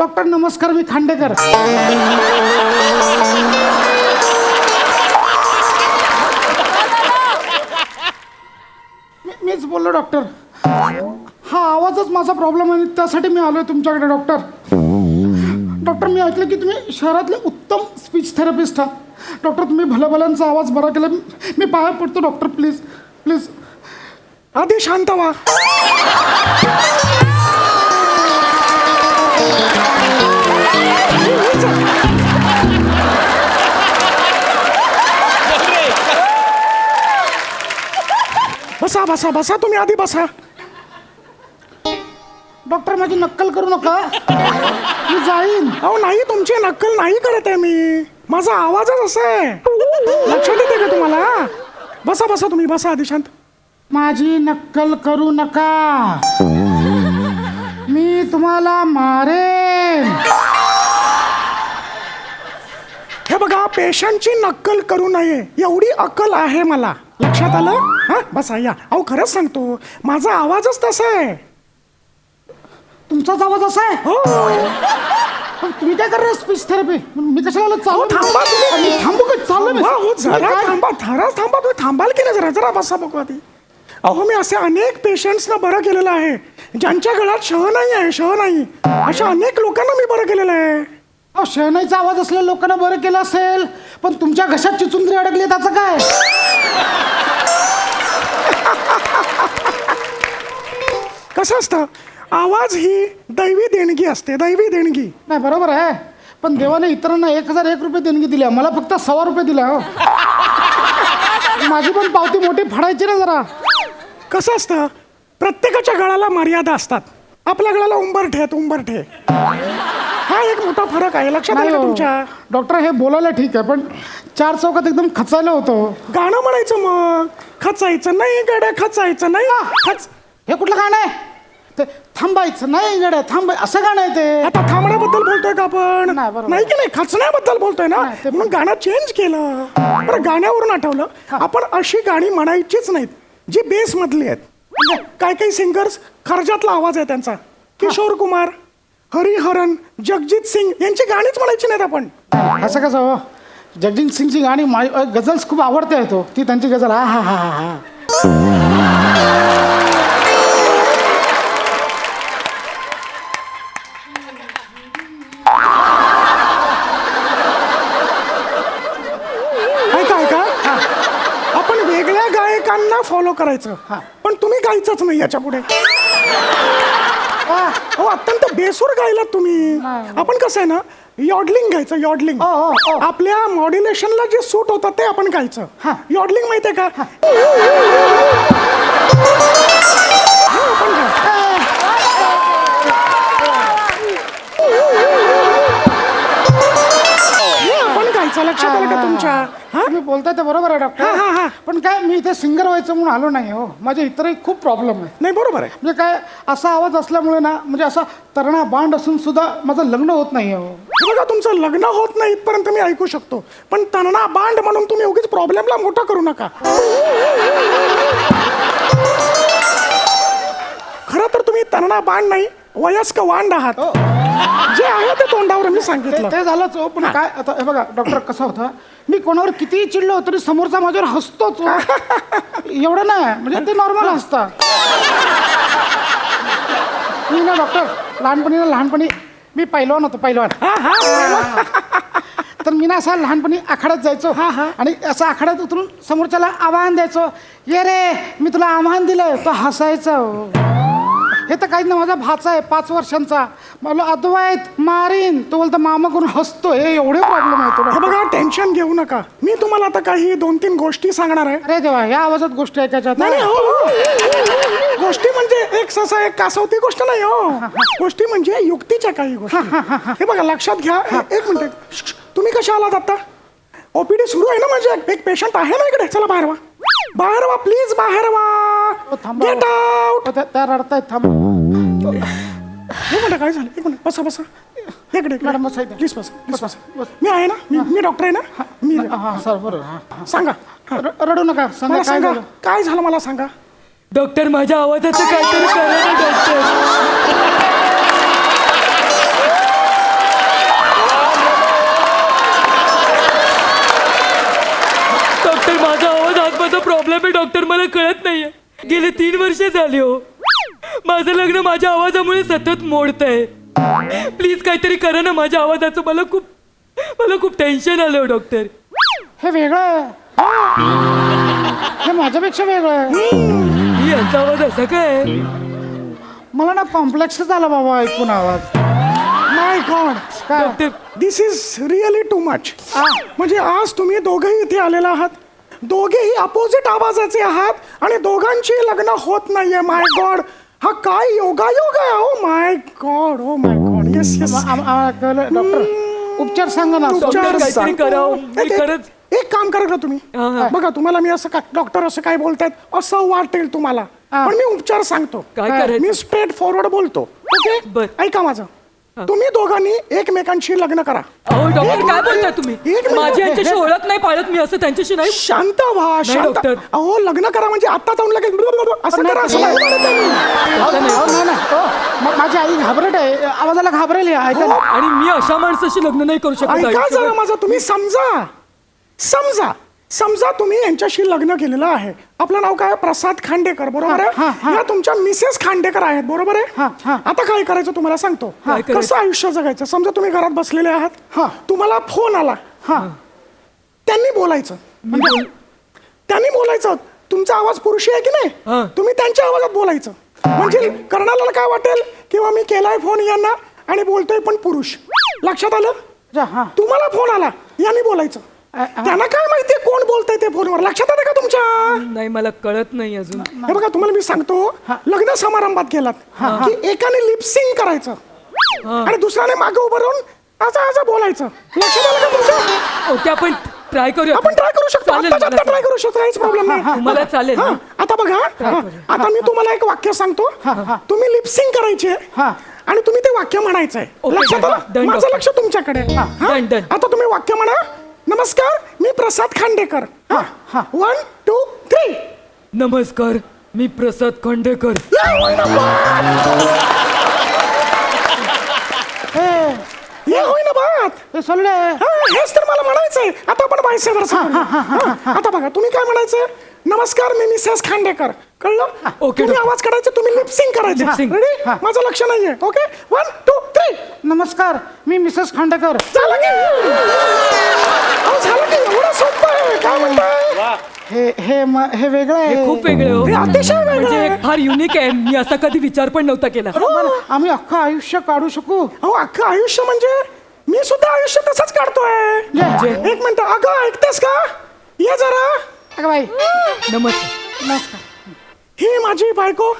Doctor नमस्कार मी खांडेकर. मी- मीच बोललो डॉक्टर. हा आवाजच माझा प्रॉब्लेम आहे त्यासाठी मी आलोय तुमच्याकडे डॉक्टर. डॉक्टर मी ऐकलं की तुम्ही शहरातले उत्तम स्पीच थेरपिस्ट आहात. डॉक्टर तुम्ही भल्याभल्यांचा आवाज बरा केला. मी- मी पाया पडतो डॉक्टर प्लीज प्लीज. आधी शांत व्हा. बसा बसा बसा तुम्ही आधी बसा. डॉक्टर माझी नक्कल करू नका. मी जाईन. अहो नाही तुमची नक्कल नाही करत आहे मी. माझा आवाजच असा आहे. लक्षात येते का तुम्हाला? बसा बसा तुम्ही बसा आधी शांत. माझी नक्कल करू नका. मी तुम्हाला मारेन. हे बघा पेशंटची नक्कल करू नये. एवढी अक्कल आहे मला. लक्षात आलं? हा बसा या अहो खरंच सांगतो माझा आवाजच तसा आहे. तुमचाच आवाज असा आहे? हो. पण तुम्ही काय करणार स्पीच थेरपी मी कशाला आलो? चालू थांबा तुम्ही. थांबू का? चाललो मी. हो, जरा? थांबा जरा थांबा. तुम्ही थांबाल की नाही? जरा जरा बसा बघू आधी. अहो मी असे अनेक पेशंट्सना बरं केलेलं आहे ज्यांच्या गळ्यात शह नाही आहे शह नाही. अशा अनेक लोकांना मी बरं केलेलं आहे. अहो, शहनाईचा आवाज असलेल्या लोकांना बरं केलं असेल पण तुमच्या घशात चिचुंद्री अडकली त्याचं काय? कसं असतं? आवाज ही दैवी देणगी असते दैवी देणगी. नाही बरोबर आहे. पण देवाने इतरांना एक हजार एक रुपये देणगी दिल्या मला फक्त सव्वा रुपये दिला हो. माझी पण पावती मोठी फाडायची ना जरा. कसं असतं? प्रत्येकाच्या गळाला मर्यादा असतात. आपल्या गळाला उंबरठे आहेत उंबरठे. हा एक मोठा फरक आहे. लक्षात आलं का हो. तुमच्या? डॉक्टर हे बोलायला ठीक आहे पण चार चौकात एकदम खचायला होतं. गाणं म्हणायचं मग. खचायचं नाही गड्या खचायचं नाही. खच. हे कुठलं गाणं आहे? ते थांबायचं नाही गड्या थांबाय असं गाणं आहे ते. आता थांबण्याबद्दल बोलतोय का आपण? नाही, बरोबर. नाही की नाही? खचण्याबद्दल बोलतोय ना? नाही, ते पण- म्हणून गाणं चेंज केलं. बरं गाण्यावरून आठवलं. आपण अशी गाणी म्हणायचीच नाहीत जी बेस मधली आहेत. म्हणजे? काय काही सिंगर्स खर्जातला आवाज आहे त्यांचा. किशोर कुमार हरिहरन जगजित सिंग यांची गाणीच म्हणायची नाहीत आपण. असं कसं हो? जगजित सिंगची गाणी माझी अ, गझल्स खूप आवडते आहे तो. ती त्यांची गझल हा हा हा हा हा. ऐका ऐका. आपण वेगळ्या गायकांना फॉलो करायचं. पण तुम्ही गायचंच नाही याच्यापुढे हो. अत्यंत बेसूर गायलात तुम्ही. आपण कसं आहे ना यॉडलिंग घ्यायचं यॉडलिंग. ओ, ओ, ओ. आपल्या मॉड्युलेशनला जे सूट होतं ते आपण गायचं हा. यॉडलिंग माहितीये का? लक्षात आलं का तुमच्या? हा? तुम्ही बोलताय ते बरोबर आहे हा, हा, हा. डॉक्टर पण काय मी इथे सिंगर व्हायचं म्हणून आलो नाही हो. माझ्या इतरही खूप प्रॉब्लेम आहे. नाही बरोबर आहे. म्हणजे काय असा आवाज असल्यामुळे ना म्हणजे असा तरणा बांड असून सुद्धा माझं लग्न होत नाही हो. हे बघा तुमचं लग्न होत नाही इथपर्यंत मी ऐकू शकतो. पण तरणा बांड म्हणून तुम्ही उगीच प्रॉब्लेमला मोठा करू नका. खरं तर तुम्ही तरणा बांड नाही वयस्क वांड आहात. जे आहे ते तोंडावर मी सांगितलं ते झालंच हो पण काय आता हे बघा डॉक्टर कसं होतं मी कोणावर कितीही चिडलो तरी समोरचा माझ्यावर हसतोच हो. एवढं नाही म्हणजे ते नॉर्मल हसता मी ना डॉक्टर लहानपणी ना लहानपणी मी पैलवान होतो पैलवान हा, हा. तर मी ना असा लहानपणी आखाड्यात जायचो आणि असं आखाड्यात उतरून समोरच्याला आव्हान द्यायचो ये रे मी तुला आव्हान दिलंय तो हसायचा हो. हे तर काही ना माझा भाचा आहे पाच वर्षांचा. मला अद्वैत मारीन. तो बोलतो मामा करून हसतो हे एवढे प्रॉब्लेम आहे हे तुला बघा टेन्शन घेऊ नका. मी तुम्हाला आता काही दोन तीन गोष्टी सांगणार आहे. अरे देवा या आवाजात गोष्टी ऐकायच्या नाही. हो, हो. गोष्टी म्हणजे एक ससा एक कासवती गोष्ट नाही हो. गोष्टी म्हणजे युक्तीच्या काही गोष्टी. हे बघा लक्षात घ्या. एक मिनिट. तुम्ही कशा आलात आता? ओपीडी सुरू आहे ना म्हणजे एक पेशंट आहे ना इकडे? चला बाहेर वा बाहेर वा प्लीज बाहेर वा हो, थांबा. गेट आउट हो, त्या- त्या रडतायत थांब. एक मिनिट काय झालं? एक मिनिट बसा बसा. इकडे मॅडम, बसा इथे. प्लीज बसा बसा, बसा. मी आहे ना? मी मी डॉक्टर आहे ना? मी हा सर बरोबर. हा, हा. सांगा. हा. र- रडू नका. सांगा मला काय सांगा. झालं? काय झालं मला सांगा? डॉक्टर माझ्या आवाजाचं काहीतरी करा ना डॉक्टर. डॉक्टर माझा आवाज आतमध्ये प्रॉब्लेम आहे. डॉक्टर मला कळत नाहीये. गेले तीन वर्ष झाली हो. माझं लग्न माझ्या आवाजामुळे सतत मोडत आहे प्लीज काहीतरी करा ना माझ्या आवाजाचं. मला खूप मला खूप टेन्शन आलं डॉक्टर हे वेगळं आहे. हे माझ्यापेक्षा वेगळं आहे. ही यांचा आवाज असा काय? मला ना कॉम्प्लेक्स झाला बाबा ऐकून आवाज. My god this is really too much म्हणजे आज तुम्ही दोघेही इथे आलेला आहात. दोघेही अपोजिट आवाजाचे आहात आणि दोघांची लग्न होत नाहीये. माय गॉड हा काय योगा योग आहे हो माय गॉड हो my god yes yes doctor उपचार सांगा ना. काहीतरी. करावं. मी एक- खरंच- एक काम करा का तुम्ही. बघा तुम्हाला मी असं काय डॉक्टर असं काय बोलतायत? असं वाटेल तुम्हाला. हा. पण मी उपचार सांगतो. काय करायचं? मी स्ट्रेट फॉरवर्ड बोलतो. ओके बर. ऐका माझं. तुम्ही दोघांनी एकमेकांशी लग्न करा. अहो डॉक्टर एक काय. बोलताय तुम्ही. माझी यांच्याशी ओळख नाही पाळत मी असं त्यांच्याशी नाही. शांत व्हा शांत. डॉक्टर. अहो लग्न करा म्हणजे आता जाऊन लगेच असं करा असं नाही. म्हणत आहे मी. अहो, अहो, नाही नाही. हो, मा- माझी आई घाबरट आहे. आवाजाला घाबरेल हे, ऐका ना. आणि मी अशा माणसाशी लग्न नाही करू शकत ऐका. जरा माझं तुम्ही समजा. समजा. समजा तुम्ही यांच्याशी लग्न केलेलं आहे. आपलं नाव काय? प्रसाद खांडेकर बरोबर हा, हा, आहे. या तुमच्या मिसेस खांडेकर आहेत बरोबर हा, हा. आहे आता काय करायचं तुम्हाला सांगतो. करायचं? कसं आयुष्य जगायचं? समजा तुम्ही घरात बसलेले आहात. हा. तुम्हाला फोन आला. हा. त्यांनी बोलायचं. म्हणजे? त्यांनी बोलायचं. तुमचा आवाज पुरुषी आहे की हा. नाही तुम्ही त्यांच्या आवाजात बोलायचं. म्हणजे करणाऱ्याला काय वाटेल? किंवा मी केलाय फोन यांना आणि बोलतोय पण पुरुष. लक्षात आलं? जा, हा. तुम्हाला फोन आला. यांनी बोलायचं. त्यांना काय माहितीये कोण बोलतंय ते फोनवर? लक्षात आलं का तुमच्या? नाही मला कळत नाही अजून. हे बघा तुम्हाला मी सांगतो. लग्न समारंभात गेलात. की एकाने लिपसिंग करायचं. आणि दुसऱ्याने मागे उभं राहून असं असं बोलायचं. लक्षात आलं का तुमच्या? ते आपण ट्राय करूया. आपण ट्राय करू शकतो. चालेल आत्ताच्या मला आत्ता ट्राय करू शकतो. काहीच प्रॉब्लेम नाही. तुम्हाला चालेल हा, ना? आता बघा हा, आता मी तुम्हाला एक वाक्य सांगतो. तुम्ही लिपसिंग करायचे हा. आणि तुम्ही ते वाक्य म्हणायचंय. लक्षात आलं? माझं. लक्ष तुमच्याकडे. हा? Done, done. आता तुम्ही वाक्य म्हणा. नमस्कार मी प्रसाद खांडेकर. हा. वन टू थ्री नमस्कार मी प्रसाद खंडेकर. हे ये होई ना बात हे सोडले हा, हेच तर मला म्हणायचंय. आता आपण आता बघा तुम्ही काय म्हणायचं? नमस्कार मी मिसेस खांडेकर. कळलं? ओके, तुम्ही डॉक्टर. आवाज काढायचा तुम्ही लिपसिंग Lip करायचं. Sync. रेडी हा. माझं लक्ष नाहीये. ओके वन टू थ्री नमस्कार मी मिसेस खांडेकर. झालं की? अहो, झालं की? एवढं सोपं आहे. काय म्हणताय? हे हे म- हे वेगळं हे आहे खूप वेगळे हो. हे अतिशय वेगळं म्हणजे आहे. एक फार युनिक आहे. मी असा कधी विचार पण नव्हता केला. बरं, आम्ही अख्खं आयुष्य काढू शकू. अहो अख्खं आयुष्य म्हणजे मी सुद्धा आयुष्य तसंच काढतोय. जे- एक मिनिट. अगं ऐकतेस का? ये जरा. अगं बाई. नमस्कार. नमस्कार. ही माझी बायको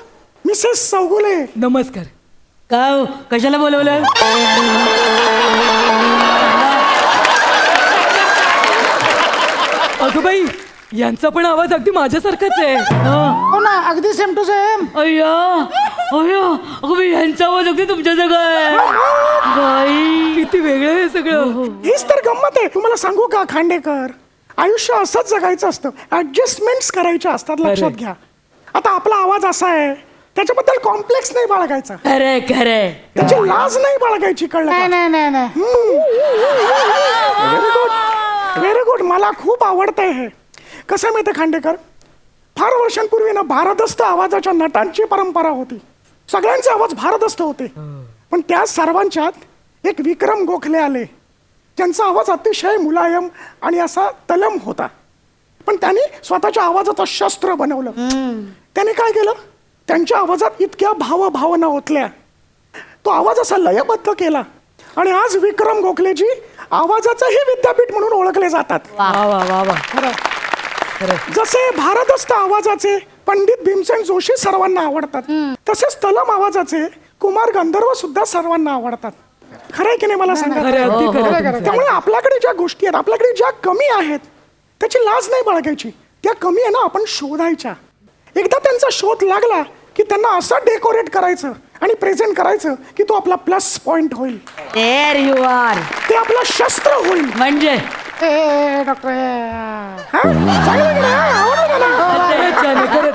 मिसेस चौगुले नमस्कार. का हो? कशाला बोलवलं? अगं बाई यांचा पण आवाज अगदी माझ्यासारखाच आहे. हो ना अगदी सेम टू सेम अय्या अय्या अगं बाई यांचा आवाज अगदी तुमच्या सगळं बाई. किती वेगळं आहे सगळं. हीच तर गंमत आहे. तुम्हाला सांगू का खांडेकर? आयुष्य असंच जगायचं असतं. ऍडजस्टमेंट्स करायच्या असतात लक्षात खरंय. घ्या. आता आपला आवाज असा आहे त्याच्याबद्दल कॉम्प्लेक्स नाही बाळगायचा. खरंय खरंय. त्याची लाज नाही बाळगायची कळलं नाही नाही नाही नाही. व्हेरी गुड व्हेरी गुड मला खूप आवडतंय हे. कसं आहे माहिती खांडेकर? फार वर्षांपूर्वी ना भारदस्त आवाजाच्या नटांची परंपरा होती. सगळ्यांचे आवाज भारदस्त होते. पण त्या सर्वांच्यात एक विक्रम गोखले आले. त्यांचा आवाज अतिशय मुलायम आणि असा तलम होता. पण त्यांनी स्वतःच्या आवाजाचं शस्त्र बनवलं. त्यांनी काय केलं? त्यांच्या आवाजात इतक्या भाव भावना ओतल्या. तो आवाज असा लयबद्ध केला. आणि आज विक्रम गोखलेजी आवाजाचंही विद्यापीठ म्हणून ओळखले जातात. वा. वा वा वा जसे भारदस्त आवाजाचे पंडित भीमसेन जोशी सर्वांना आवडतात तसेच तलम आवाजाचे कुमार गंधर्व सुद्धा सर्वांना आवडतात. खरंय की नाही मला सांगा? अगदी खरं, खरं खरं. त्यामुळे आपल्याकडे ज्या गोष्टी आहेत आपल्याकडे ज्या कमी आहेत त्याची लाज नाही बाळगायची. त्या कमी आहे ना आपण शोधायच्या. एकदा त्यांचा शोध लागला की त्यांना असं डेकोरेट करायचं आणि प्रेझेंट करायचं की तो आपला प्लस पॉइंट होईल. देर यू आर ते आपलं शस्त्र होईल. म्हणजे? ए, ए, डॉक्टर हा? चांगलं की नाही? आवडलं का नाही? खरंच छान आहे, खरंच.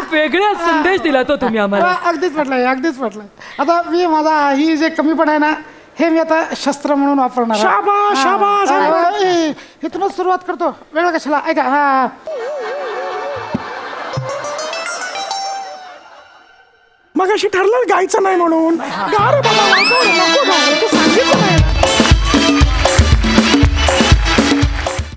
खूप वेगळा संदेश दिला तो तुम्ही आम्हाला. आ, अगदीच म्हटलंय अगदीच म्हटलंय. आता मी माझा ही जे कमी पण आहे ना हे मी आता शस्त्र म्हणून वापरणार आहे. शाबास, हा. शाबास, हा, शाबास. ए, इथूनच सुरुवात करतो वेळ कशाला ऐका हा मग अशी ठरलं गायचं नाही म्हणून गा रे बाबा वाजव रे, नको गाऊ रे, तू सांगितलं नाही